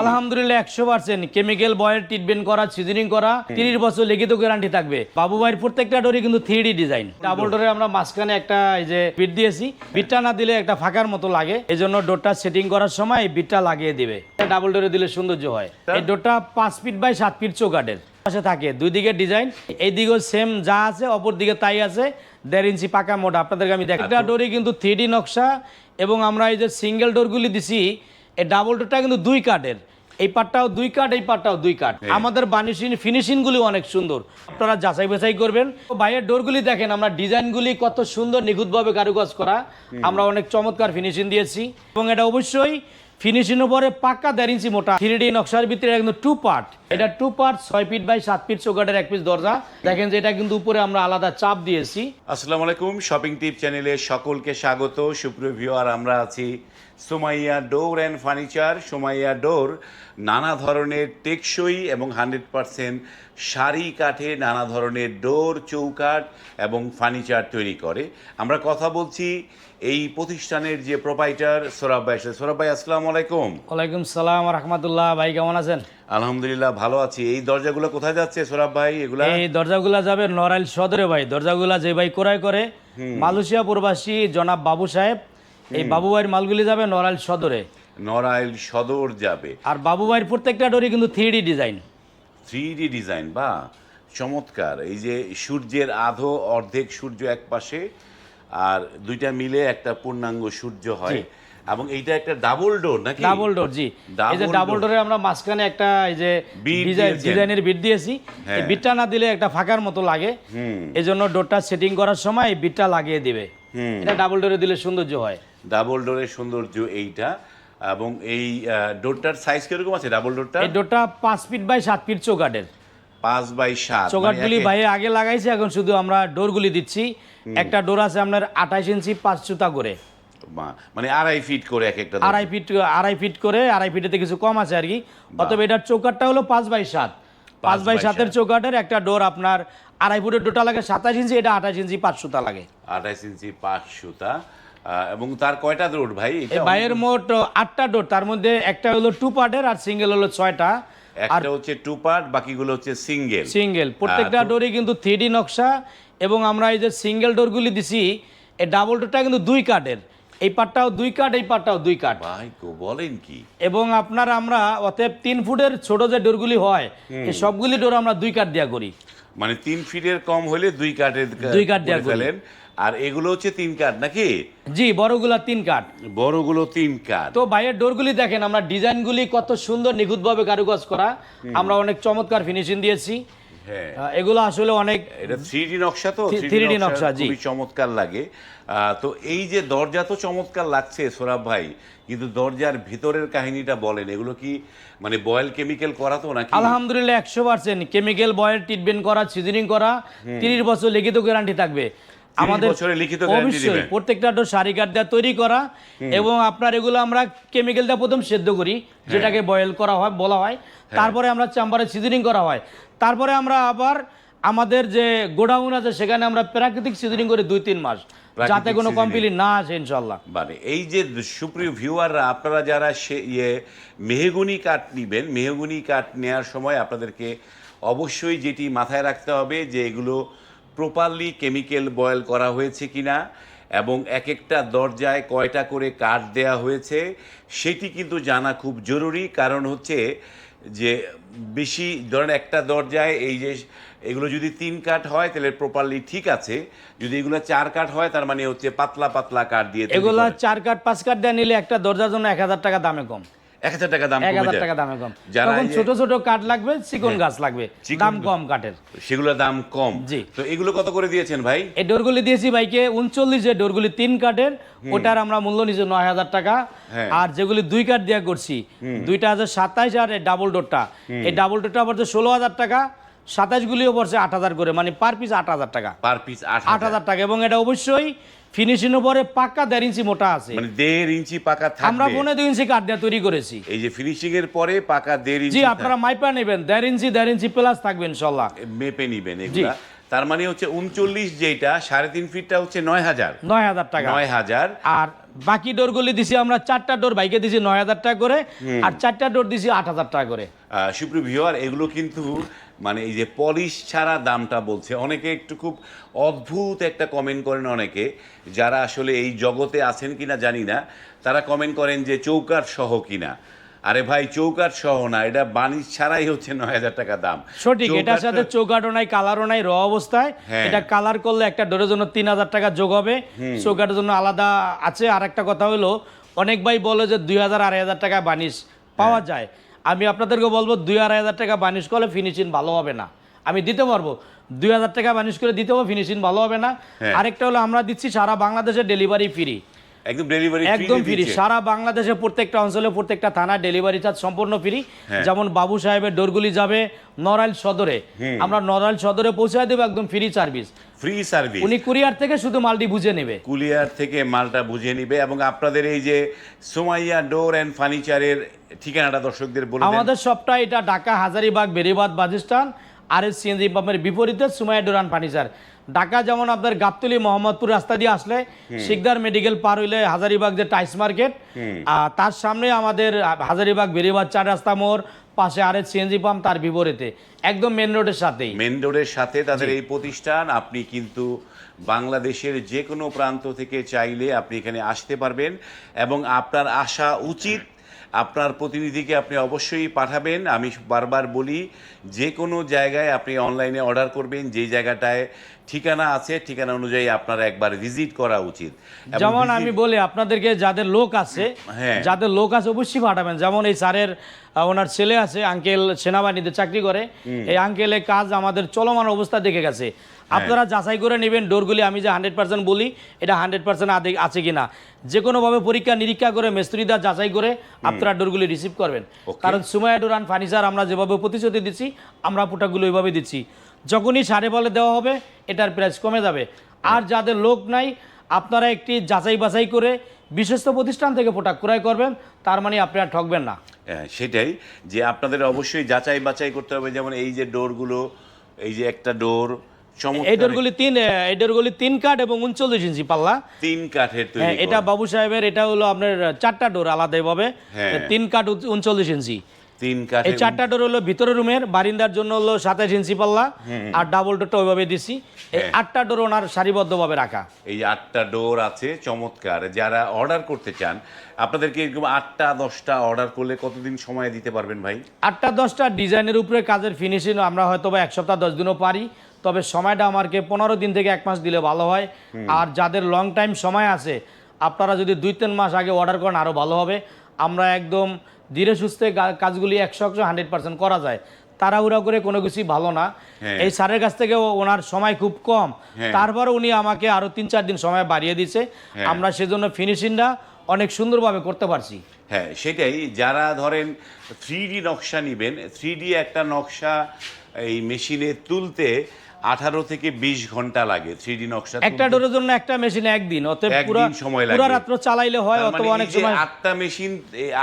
আলহামদুলিল্লাহ একশো percent. Chemical বয়ের ট্রিটমেন্ট করা সিজনিং করা তিরিশ বছর লিখিত গ্যারান্টি থাকবে। বাবু ভাইয়ের প্রত্যেকটা ডোরই কিন্তু থ্রি ডিজাইন ডাবল ডোরে আমরা মাঝখানে একটা এই যে বিট দিয়েছি। বিটটা না দিলে একটা ফাঁকার মতো লাগে। এই জন্য ডোরটা সেটিং করার সময় বিটটা লাগিয়ে দিবে। ডাবল ডোরে দিলে সৌন্দর্য হয়। এই ডোরটা পাঁচ ফিট বাই সাত ফিট চৌকাটের পাশে থাকে। দুই দিকে ডিজাইন এই দিকেও সেম যা আছে অপর দিকে তাই আছে। দেড় ইঞ্চি পাকা মোটা। আপনাদেরকে আমি দেখ একটা ডোরই কিন্তু থ্রি নকশা এবং আমরা এই যে সিঙ্গেল ডোরগুলি দিছি এই ডাবল ডোরটা কিন্তু দুই কাঠের এই পাটটাও দুই কাঠ এই পাটটাও দুই কাঠ আমাদের বানিশিং ফিনিশিং গুলি অনেক সুন্দর। আপনারা যাচাই বাছাই করবেন। বাইরের ডোরগুলি দেখেন আমরা ডিজাইনগুলি কত সুন্দর নিখুঁতভাবে কারুকাজ করা। আমরা অনেক চমৎকার ফিনিশিং দিয়েছি। এবং এটা অবশ্যই ফিনিশিং পরে পাক্কা দেড় ইঞ্চি মোটা থ্রি ডি নকশার ভিতরে একদম টু পার্ট এটা টু পার্ট ছয় ফিট বাই সাত ফিট চৌকাটের এক পিস দরজা। দেখেন যে এটা কিন্তু উপরে আমরা আলাদা চাপ দিয়েছি। আসসালামু আলাইকুম শপিং টিপ চ্যানেলে সকলকে স্বাগত। সুপ্রিয় ভিউয়ার আমরা আছি Somaiya door and furniture Somaiya door নানা ধরনের টেকসই এবং হান্ড্রেড পারসেন্ট শাড়ি কাঠে নানা ধরনের ডোর চৌকাঠ এবং ফার্নিচার তৈরি করে। আমরা কথা বলছি এই প্রতিষ্ঠানের যে প্রোপাইটার সোরাব ভাই। সোরাব ভাই আসসালামু আলাইকুম। ওয়ালাইকুম সালাম রহমতুল্লাহ। ভাই কেমন আছেন? আলহামদুলিল্লাহ ভালো আছি। এই দরজাগুলো কোথায় যাচ্ছে সোরাব ভাই? এগুলা? এই দরজাগুলা যাবে নড়াইল সদরে ভাই। দরজাগুলা যে ভাই ক্রয় করে মালয়েশিয়া প্রবাসী জনাব বাবু সাহেব এই বাবু ভাইয়ের মালগুলি যাবে নড়াইল সদরে। নড়াইল সদর যাবে। আর বাবু ভাইয়ের প্রত্যেকটা ডোরই কিন্তু থ্রি ডিজাইন থ্রি ডিজাইন বা চমৎকার। এই যে সূর্যের আধো অর্ধেক সূর্য এক পাশে আর দুইটা মিলে একটা পূর্ণাঙ্গ সূর্য হয়। এবং এইটা একটা ডাবল ডোর নাকি? ডাবল ডোর জি। এই যে ডাবল ডোরে আমরা মাঝখানে একটা এই যে ডিজাইন ডিজাইনের বিট দিয়েছি। এই হ্যাঁ। বিটটা না দিলে একটা ফাঁকার মতো লাগে। হুম। এই জন্য ডোরটা সেটিং করার সময় বিটটা লাগিয়ে দিবে। হুম। এটা ডাবল ডোরে দিলে সৌন্দর্য হয়। ডাবল ডোরের সৌন্দর্য এইটা। এবং এই ডোরটার সাইজ কীরকম আছে ডাবল ডোরটা? এই ডোরটা পাঁচ ফিট বাই সাত ফিট চৌকাটের পাঁচ বাই সাত মানে চৌকাটগুলি একে- আগে লাগাইছে এখন শুধু আমরা ডোরগুলি দিচ্ছি। একটা ডোর আছে আপনার আঠাইশ ইঞ্চি পাঁচ সুতা করে। মানে আড়াই ফিট করে এক একটা আড়াই ফিট আড়াই ফিট করে আড়াই ফিটেতে কিছু কম আছে আর কি। অতএব এটার চৌকাটটা হলো পাঁচ বাই সাত। পাঁচ বাই বাই সাতের সাত। চৌকাটের একটা ডোর আপনার আড়াই ফুটের ডোরটা লাগে সাতাশ ইঞ্চি এটা আঠাশ ইঞ্চি পাঁচ সুতা লাগে। আঠাইশ ইঞ্চি পাঁচ সুতা এবং তার কয়টা ডোর ভাই? বাইরের মোট আটটা ডোর তার মধ্যে একটা হলো টু পার্টের আর সিঙ্গেল হলো ছয়টা। একটা হচ্ছে টু পার্ট বাকিগুলো হচ্ছে সিঙ্গেল সিঙ্গেল প্রত্যেকটা ডোরই কিন্তু থ্রি নকশা এবং আমরা এই যে সিঙ্গেল ডোরগুলি দিছি এই ডাবল ডোরটা কিন্তু দুই কাঠের এই পাটটাও দুই কাঠ এই পাটটাও দুই কাঠ ভাই গো বলেন কি? এবং আপনার আমরা অতএব তিন ফুটের ছোট যে ডোরগুলি হয় এই সবগুলি ডোর আমরা দুই কাঠ দিয়া করি। মানে তিন ফিটের কম হলে দুই কাঠের দুই কাঠ দেয়া করে করি। ফেলেন। আর এগুলো হচ্ছে তিন কাঠ নাকি? জি বড়গুলা তিন কাঠ। বড়গুলো তিন কাঠ। তো বাইরের ডোরগুলি দেখেন আমরা ডিজাইনগুলি কত সুন্দর নিখুঁতভাবে কারুকাজ করা। আমরা অনেক চমৎকার ফিনিশিং দিয়েছি। হ্যাঁ। এগুলো আসলে অনেক এটা থ্রি নকশা তো? 3D 3D নকশা, জি। চমৎকার লাগে। তো এই যে দরজা তো চমৎকার লাগছে সোরাব ভাই কিন্তু দরজার ভিতরের কাহিনীটা বলেন এগুলো কি মানে বয়েল কেমিক্যাল করা তো নাকি? আলহামদুলিল্লাহ একশো পার্সেন্ট। কেমিক্যাল বয়ের ট্রিটমেন্ট করা সিজনিং করা তিরিশ বছর লিখিত গ্যারান্টি থাকবে। আমাদের লিখিত অবশ্যই। প্রত্যেকটা ডোর সারি কাঠ দেওয়া তৈরি করা এবং আপনার এগুলো আমরা কেমিক্যালটা প্রথম সেদ্ধ করি যেটাকে বয়েল করা হয় বলা হয়। তারপরে আমরা চাম্বারে সিজনিং করা হয়। তারপরে আমরা আবার আমাদের যে গোডাউন আছে সেখানে আমরা প্রাকৃতিক সিজনিং করি দুই তিন মাস যাতে কোনো। কমপ্লেন না আসে ইনশাল্লাহ মানে এই যে সুপ্রিয় ভিউয়াররা আপনারা যারা সে ইয়ে মেহগুনি কাঠ নিবেন মেহগুনি কাঠ নেওয়ার সময় আপনাদেরকে অবশ্যই যেটি মাথায় রাখতে হবে যে এগুলো প্রপারলি কেমিক্যাল বয়েল করা হয়েছে কিনা এবং এক একটা দরজায় কয়টা করে কাঠ দেয়া হয়েছে সেটি কিন্তু জানা খুব জরুরি। কারণ হচ্ছে যে বেশি ধরেন একটা দরজায় এই যে এগুলো যদি তিন কাঠ হয় তাহলে প্রপারলি ঠিক আছে। যদি এগুলো চার কাঠ হয় তার মানে হচ্ছে পাতলা পাতলা কাঠ দিয়ে এগুলো চার কাঠ পাঁচ কাঠ দেওয়া নিলে একটা দরজার জন্য এক হাজার টাকা দামে কম। এক হাজার টাকা দাম এক হাজার টাকা দামে কম। তখন ছোট ছোট কাঠ লাগবে চিকন গাছ লাগবে। দাম কম কাঠের। সেগুলোর দাম কম। জি। তো এগুলো কত করে দিয়েছেন ভাই? এই ডোরগুলি দিয়েছি ভাইকে উনচল্লিশ যে ডোরগুলি তিন কাঠের ওটার আমরা মূল্য নিচ্ছি নয় হাজার টাকা। হ্যাঁ। আর যেগুলি দুই কাঠ দেওয়া করছি দুইটা হাজার সাতাইশ আর এই ডাবল ডোরটা। এই ডাবল ডোরটা পড়ছে ষোলো হাজার টাকা সাতাইশ গুলিও পড়ছে আট হাজার করে মানে পার পিস আট হাজার টাকা। পার পিস আট হাজার টাকা। এবং এটা অবশ্যই ফিনিশিং পরে পাক্কা দেড় ইঞ্চি মোটা আছে। মানে দেড় ইঞ্চি পাকা আমরা পনেরো দুই ইঞ্চি কাঠ দেওয়া তৈরি করেছি। এই যে ফিনিশিং এর পরে পাকা দেড় জি ইঞ্চি আপনারা মাইপা নেবেন দেড় ইঞ্চি দেড় ইঞ্চি প্লাস থাকবে ইনশাল্লাহ। মেপে নিবেন এগুলা। তার মানে হচ্ছে উনচল্লিশ যেটা সাড়ে তিন ফিটটা হচ্ছে নয় হাজার। নয় হাজার টাকা। নয় হাজার। আর বাকি ডোরগুলি দিছি আমরা চারটা ডোর বাইকে দিছি নয় হাজার টাকা করে। আর চারটা ডোর দিছি আট হাজার টাকা করে। সুপ্রিয় ভিওয়ার এগুলো কিন্তু মানে এই যে পলিশ ছাড়া দামটা বলছে অনেকে একটু খুব অদ্ভুত একটা কমেন্ট করেন অনেকে যারা আসলে এই জগতে আছেন কিনা জানি না তারা কমেন্ট করেন যে চৌকার সহ কিনা। আরে ভাই চৌকাট সহ না এটা বানিশ ছাড়াই হচ্ছে নয় হাজার টাকা দাম। সঠিক এটার সাথে চৌকাঠও নাই কালারও নাই র অবস্থায়। হ্যাঁ। এটা কালার করলে একটা ডোরের জন্য তিন হাজার টাকা যোগ হবে। চৌকাঠের জন্য আলাদা আছে। আর একটা কথা হলো অনেক ভাই বলে যে দুই হাজার আড়াই হাজার টাকা বানিশ পাওয়া হ্যাঁ। যায়। আমি আপনাদেরকে বলব দুই আড়াই হাজার টাকা বানিশ করলে ফিনিশিং ভালো হবে না। আমি দিতে পারব। দুই হাজার টাকা বানিশ করে দিতে হবে ফিনিশিং ভালো হবে না। হ্যাঁ। আরেকটা হলো আমরা দিচ্ছি সারা বাংলাদেশে ডেলিভারি ফ্রি একদম ডেলিভারি একদম ফ্রি সারা বাংলাদেশে প্রত্যেকটা অঞ্চলে প্রত্যেকটা থানা ডেলিভারি চার্জ সম্পূর্ণ ফ্রি হ্যাঁ। যেমন বাবু সাহেবের ডোরগুলি যাবে নড়াইল সদরে। আমরা নড়াইল সদরে পৌঁছায় দেবো একদম ফ্রি সার্ভিস ফ্রি সার্ভিস। উনি কুরিয়ার থেকে শুধু মালটি বুঝে নেবে। কুলিয়ার থেকে মালটা বুঝে নিবে এবং আপনাদের এই যে সোমাইয়া ডোর অ্যান্ড ফার্নিচারের ঠিকানাটা দর্শকদের বলে আমাদের সবটা এটা ঢাকা হাজারিবাগ বেরিবাদ বাজিস্তান আর এস সিএনজি পাম্পের বিপরীতে সুমাইয়া ডোরান ফার্নিচার। ঢাকা যেমন আপনার গাবতলি মোহাম্মদপুর রাস্তা দিয়ে আসলে শিকদার মেডিকেল পার হইলে হাজারিবাগ যে টাইস মার্কেট আর তার সামনে আমাদের হাজারিবাগ বেরিবাদ চার রাস্তা মোড় পাশে আরেক সিএনজি পাম্প তার বিপরীতে একদম মেন রোডের সাথেই। মেন রোডের সাথে তাদের এই প্রতিষ্ঠান আপনি কিন্তু বাংলাদেশের যে কোনো প্রান্ত থেকে চাইলে আপনি এখানে আসতে পারবেন এবং আপনার আসা উচিত আপনার প্রতিনিধিকে আপনি অবশ্যই পাঠাবেন। আমি বারবার বলি যে কোনো জায়গায় আপনি অনলাইনে অর্ডার করবেন যে জায়গাটায় ঠিকানা আছে ঠিকানা অনুযায়ী আপনার একবার ভিজিট করা উচিত। যেমন আমি বলি আপনাদেরকে যাদের লোক আছে হ্যাঁ। যাদের লোক আছে অবশ্যই পাঠাবেন। যেমন এই স্যারের ওনার ছেলে আছে আঙ্কেল সেনাবাহিনীতে চাকরি করে। এই আঙ্কেলের কাজ আমাদের চলমান অবস্থা দেখে গেছে। আপনারা যাচাই করে নেবেন ডোরগুলি আমি যে হান্ড্রেড পার্সেন্ট বলি এটা হান্ড্রেড পার্সেন্ট আছে কিনা। যে কোনোভাবে পরীক্ষা নিরীক্ষা করে মেস্ত্রিদা যাচাই করে আপনারা ডোরগুলি রিসিভ করবেন। কারণ সুমায়া ডোর অ্যান্ড ফার্নিচার আমরা যেভাবে প্রতিশ্রুতি দিচ্ছি আমরা প্রোডাক্টগুলো ওইভাবে দিচ্ছি। যখনই সাড়ে বলে দেওয়া হবে এটার প্রাইস কমে যাবে। আর যাদের লোক নাই আপনারা একটি যাচাই বাছাই করে বিশ্বস্ত প্রতিষ্ঠান থেকে প্রোডাক্ট ক্রয় করবেন তার মানে আপনি আর ঠকবেন না। হ্যাঁ, সেটাই যে আপনাদের অবশ্যই যাচাই বাছাই করতে হবে যেমন এই যে ডোরগুলো এই যে একটা ডোর এই ডোরগুলি তিন এই ডোরগুলি তিন কাঠ এবং উনচল্লিশ ইঞ্চি পাল্লা। তিন কাঠের হ্যাঁ এটা করা। বাবু সাহেবের এটা হলো আপনার চারটা ডোর আলাদাভাবে হ্যাঁ। তিন কাঠ উনচল্লিশ ইঞ্চি। তিন এই চারটা ডোর হলো ভিতরের রুমের বারিন্দার জন্য হলো সাতাশ ইঞ্চি পাল্লা। আর ডাবল ডোরটা ওইভাবে দিছি। এই হ্যাঁ। আটটা ডোর ওনার সারিবদ্ধভাবে রাখা। এই যে আটটা ডোর আছে চমৎকার। যারা অর্ডার করতে চান আপনাদেরকে এরকম আটটা দশটা অর্ডার করলে কতদিন সময় দিতে পারবেন ভাই? আটটা দশটা ডিজাইনের উপরে কাজের ফিনিশিং আমরা হয়তো বা এক সপ্তাহ দশ দিনও পারি। তবে সময়টা আমাকে পনেরো দিন থেকে এক মাস দিলে ভালো হয়। আর যাদের লং টাইম সময় আছে আপনারা যদি দুই তিন মাস আগে অর্ডার করেন আরও ভালো হবে। আমরা একদম ধীরে সুস্থে কাজগুলি একশো একশো হান্ড্রেড পার্সেন্ট করা যায়। তাড়াহুড়া করে কোনো কিছুই ভালো না। হ্যাঁ। এই স্যারের কাছ থেকে ওনার সময় খুব কম। হ্যাঁ। তারপরে উনি আমাকে আরও তিন চার দিন সময় বাড়িয়ে দিছে হ্যাঁ। আমরা সেজন্য ফিনিশিংটা অনেক সুন্দরভাবে করতে পারছি। হ্যাঁ সেটাই যারা ধরেন থ্রি নকশা নেবেন থ্রি একটা নকশা এই মেশিনে তুলতে আঠারো থেকে বিশ ঘণ্টা লাগে থ্রি নকশা একটা। ডোরের জন্য একটা মেশিন একদিন অতএব পুরো সময় পুরো লাগে। রাত্র চালাইলে হয় অথবা মানে অনেক সময় আটটা মেশিন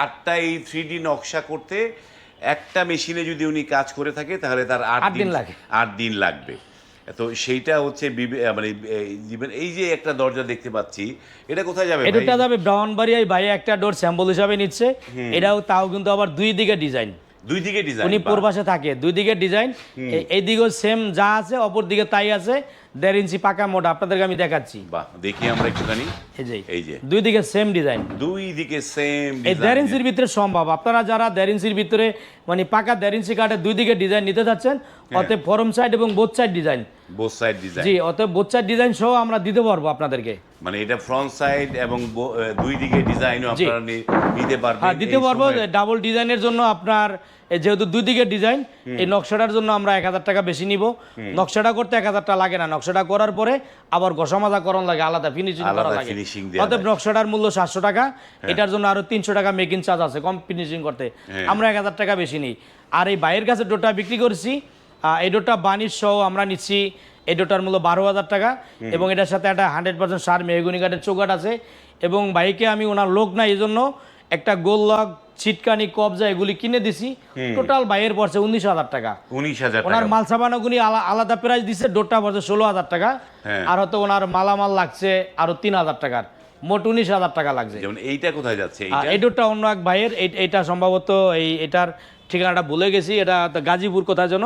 আটটা এই থ্রি নকশা করতে একটা মেশিনে যদি উনি কাজ করে থাকে তাহলে তার আট দিন লাগে। আট দিন লাগবে তো সেইটা হচ্ছে মানে জীবন- এই যে একটা দরজা দেখতে পাচ্ছি এটা কোথায় যাবে এটা যাবে ব্রাউনবাড়িয়ায় ভাই একটা ডোর স্যাম্পল হিসাবে নিচ্ছে। এটাও তাও কিন্তু আবার দুই দিকে ডিজাইন দুই দিকে ডিজাইন উনি পূর্বাসে থাকে। দুই দিকে ডিজাইন এই দিকেও সেম যা আছে অপর দিকে তাই আছে দেড় ইঞ্চি পাকা মোটা। আপনাদেরকে আমি দেখাচ্ছি। বাহ দেখি আমরা একটুখানি। এই যে এই যে। দুই দিকে সেম ডিজাইন দুই দিকে সেম এই দেড় ইঞ্চির ভিতরে সম্ভব। আপনারা যারা দেড় ইঞ্চির ভিতরে মানে পাকা দেড় ইঞ্চি কাঠে দুই দিকে ডিজাইন নিতে চাচ্ছেন অতএব ফরম সাইড এবং both side design both side design জি অতএব বোথ সাইড ডিজাইন সহ আমরা দিতে পারব আপনাদেরকে। মানে এটা ফ্রন্ট সাইড এবং দুই দিকে ডিজাইনও আপনারা নিতে পারবেন হ্যাঁ দিতে পারব ডাবল ডিজাইনের জন্য আপনার যেহেতু দুই দিকের ডিজাইন এই নকশাটার জন্য আমরা এক হাজার টাকা বেশি নিব। নকশাটা করতে এক হাজার টাকা লাগে না। নকশাটা করার পরে আবার ঘষা মাজা করণ লাগে আলাদা ফিনিশিং করা লাগে। অতএব নকশাটার মূল্য সাতশো টাকা। এটার জন্য আরও তিনশো টাকা মেকিং চার্জ আছে কম ফিনিশিং করতে। হ্যাঁ। আমরা এক হাজার টাকা বেশি নিই। আর এই বাইরের কাছে ডোটা বিক্রি করছি আহ, এই ডোটা বানিশ সহ আমরা নিচ্ছি এই ডোটার মূল্য বারো হাজার টাকা এবং এটার সাথে একটা হান্ড্রেড পার্সেন্ট সার মেহগুনি কাঠের চৌকাট আছে এবং বাইকে আমি ওনার লোক নাই এই জন্য একটা গোল লক ছিটকানি কবজা এগুলি কিনে দিছি। টোটাল বাইয়ের পড়ছে উনিশ হাজার টাকা। উনিশ হাজার ওনার মাল সাবানাগুনি আলা- আলাদা প্রাইস দিছে ডোরটা পড়ছে ষোলো হাজার টাকা। হ্যাঁ। আর হয়তো ওনার মালামাল লাগছে আরও তিন হাজার টাকার। মোট উনিশ হাজার টাকা লাগছে। যেমন এইটা কোথায় যাচ্ছে? ডোরটা অন্য এক ভাইয়ের এটা সম্ভবত এই এটার ঠিকানাটা ভুলে গেছি এটা গাজীপুর কোথায় জন্য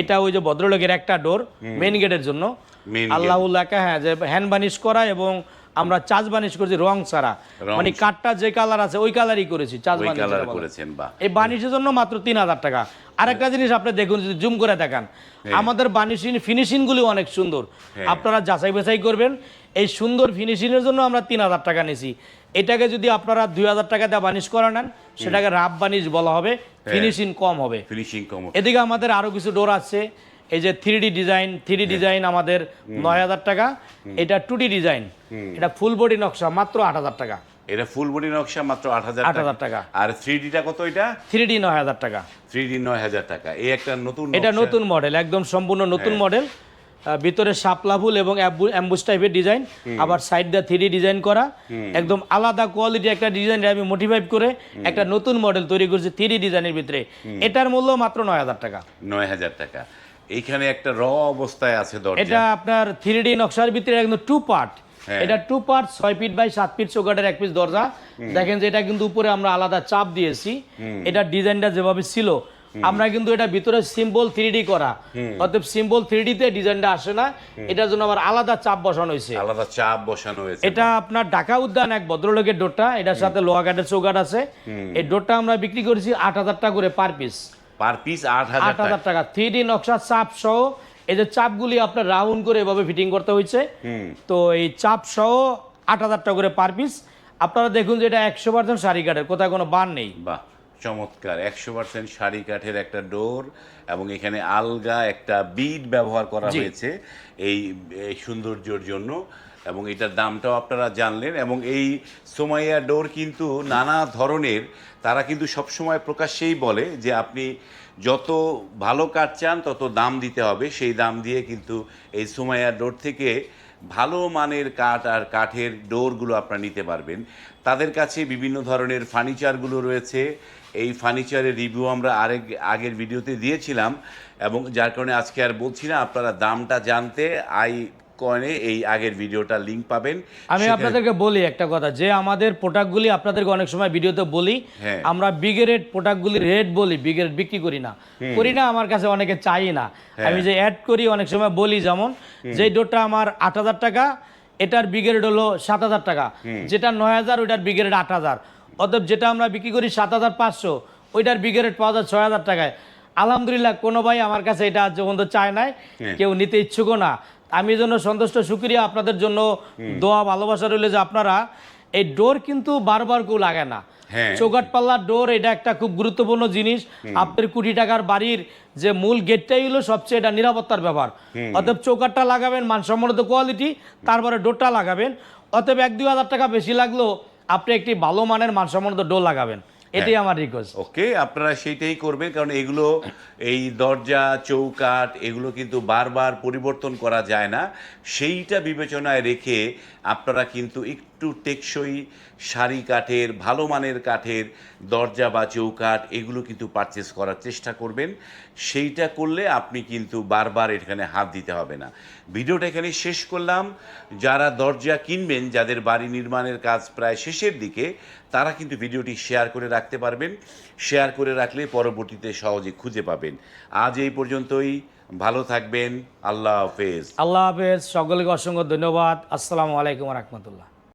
এটা ওই যে ভদ্রলোকের একটা ডোর মেইন গেটের জন্য। Main আল্লাহ লেখা হ্যাঁ যে হ্যান্ড বানিশ করা এবং আমরা চার্জ বানিশ করেছি রং ছাড়া। মানে কাঠটা যে কালার আছে ওই কালারই করেছি ওই বানিশ বলে। করেছেন বা এই বানিশের জন্য মাত্র তিন হাজার টাকা। আরেকটা জিনিস আপনি দেখুন যদি জুম করে দেখান। আমাদের বানিশিং ফিনিশিং গুলি অনেক সুন্দর। আপনারা যাচাই বাছাই করবেন। এই সুন্দর ফিনিশিং এর জন্য আমরা তিন হাজার টাকা নিছি এটাকে যদি আপনারা দুই হাজার টাকা দিয়ে বানিশ করে নেন সেটাকে রাব বানিশ বলা হবে ফিনিশিং কম হবে। ফিনিশিং কম এদিকে আমাদের আরও কিছু ডোর আছে এই যে থ্রি ডিজাইন থ্রি ডিজাইন আমাদের নয় হাজার টাকা এটা টু ডিজাইন এটা ফুল বডি নকশা মাত্র আট হাজার টাকা। এটা ফুল বডি নকশা মাত্র আট হাজার 8,000 টাকা। আর থ্রি ডিটা কত এটা? থ্রি ডি নয় হাজার টাকা। থ্রি ডি নয় হাজার টাকা। এই একটা নতুন এটা নতুন মডেল একদম সম্পূর্ণ নতুন মডেল ভিতরে শাপলা ফুল এবং অ্যাম্বুস টাইপের ডিজাইন আবার সাইড দা থ্রি ডিজাইন করা। একদম আলাদা কোয়ালিটি একটা ডিজাইন আমি মোটিভাইভ করে একটা নতুন মডেল তৈরি করছি থ্রি ডিজাইনের ভিতরে। এটার মূল্য মাত্র নয় হাজার টাকা। নয় হাজার টাকা। এইখানে একটা র অবস্থায় আছে দরজা। এটা আপনার থ্রি ডি নকশার ভিতরে একদম টু পার্ট হ্যাঁ। এটা টু পার্ট ছয় ফিট বাই সাত ফিট চৌকাটের এক পিস দরজা। দেখেন যে এটা কিন্তু উপরে আমরা আলাদা চাপ দিয়েছি। এটা ডিজাইনটা যেভাবে ছিল আমরা কিন্তু এটা ভিতরে সিম্বল থ্রি করা। অতএব সিম্বল থ্রি ডিতে ডিজাইনটা আসে না। এটার জন্য আবার আলাদা চাপ বসানো হয়েছে। আলাদা চাপ বসানো হয়েছে। এটা আপনার ঢাকা উদ্যান এক ভদ্রলোকের ডোরটা। এটার সাথে লোহা কাঠের চৌকাট আছে। এই ডোরটা আমরা বিক্রি করেছি আট হাজার টাকা করে পার পিস পার পিস আট হাজার আট হাজার টাকা। থ্রি ডি নকশা চাপ সহ এই যে চাপগুলি আপনার রাউন্ড করে এভাবে ফিটিং করতে হয়েছে। তো এই চাপ সহ আট হাজার টাকা করে পার পিস আপনারা দেখুন যে এটা একশো পার্সেন্ট শাড়ি কাঠের কোথায় কোনো বান নেই। বাহ। চমৎকার। একশো পার্সেন্ট শাড়ি কাঠের একটা ডোর এবং এখানে আলগা একটা বিড ব্যবহার করা হয়েছে এই সৌন্দর্যের জন্য এবং এটার দামটাও আপনারা জানলেন এবং এই সোমাইয়া ডোর কিন্তু নানা ধরনের তারা কিন্তু সবসময় প্রকাশ্যেই বলে যে আপনি যত ভালো কাঠ চান তত দাম দিতে হবে। সেই দাম দিয়ে কিন্তু এই সোমাইয়া ডোর থেকে ভালো মানের কাঠ আর কাঠের ডোরগুলো আপনারা নিতে পারবেন। তাদের কাছে বিভিন্ন ধরনের ফার্নিচারগুলো রয়েছে। এই ফার্নিচারের রিভিউ আমরা আরেক, আগের ভিডিওতে দিয়েছিলাম এবং যার কারণে আজকে আর বলছি না, আপনারা দামটা জানতে আই কয়েনে এই আগের ভিডিওটা লিংক পাবেন। আমি আপনাদেরকে বলি একটা কথা যে আমাদের প্রোডাক্টগুলি আপনাদেরকে অনেক সময় ভিডিওতে বলি হ্যাঁ। আমরা বিগেরেট প্রোডাক্টগুলির রেট বলি বিগেরেট বিক্রি করি না। করি না আমার কাছে অনেকে চাই না। হ্যাঁ। আমি যে অ্যাড করি অনেক সময় বলি যেমন যে ডোরটা আমার আট হাজার টাকা এটার বিগেরেট হলো সাত হাজার টাকা। যেটা নয় হাজার ওইটার বিগেরেট আট হাজার। অতএব যেটা আমরা বিক্রি করি সাত হাজার পাঁচশো ওইটার বিগেরেট পাওয়া যায় ছয় হাজার টাকায়। আলহামদুলিল্লাহ কোনো ভাই আমার কাছে এটা আজ পর্যন্ত চায় নাই। হ্যাঁ। কেউ নিতে ইচ্ছুকও না। আমি জন্য সন্তুষ্ট সুক্রিয়া আপনাদের জন্য। দোয়া ভালোবাসা রইলে যে আপনারা এই ডোর কিন্তু বারবার কেউ লাগে না। হ্যাঁ। চৌকাট পাল্লার ডোর এটা একটা খুব গুরুত্বপূর্ণ জিনিস। আপনার কোটি টাকার বাড়ির যে মূল গেটটাই হলো সবচেয়ে এটা নিরাপত্তার ব্যাপার। অতএব চৌকাটটা লাগাবেন মানসম্মত কোয়ালিটি তারপরে ডোরটা লাগাবেন। অতএব এক দুই হাজার টাকা বেশি লাগলেও আপনি একটি ভালো মানের মানসম্মত ডোর লাগাবেন। এটাই আমার রিকোয়েস্ট ওকে আপনারা সেইটাই করবেন কারণ এগুলো এই দরজা চৌকাট এগুলো কিন্তু বারবার পরিবর্তন করা যায় না। সেইটা বিবেচনায় রেখে আপনারা কিন্তু একটু টেকসই শাড়ি কাঠের, ভালো মানের কাঠের, দরজা বা চৌকাঠ, এগুলো কিন্তু পারচেস করার চেষ্টা করবেন। সেইটা করলে আপনি কিন্তু বারবার এখানে হাত দিতে হবে না। ভিডিওটা এখানে শেষ করলাম। যারা দরজা কিনবেন, যাদের বাড়ি নির্মাণের কাজ প্রায় শেষের দিকে, তারা কিন্তু ভিডিওটি শেয়ার করে রাখতে পারবেন। শেয়ার করে রাখলে পরবর্তীতে সহজে খুঁজে পাবেন। আজ এই পর্যন্তই। ভালো থাকবেন। আল্লাহ হাফেজ। আল্লাহ হাফেজ। সকলকে অসংখ্য ধন্যবাদ। আসসালামু আলাইকুম রহমতুল্লাহ।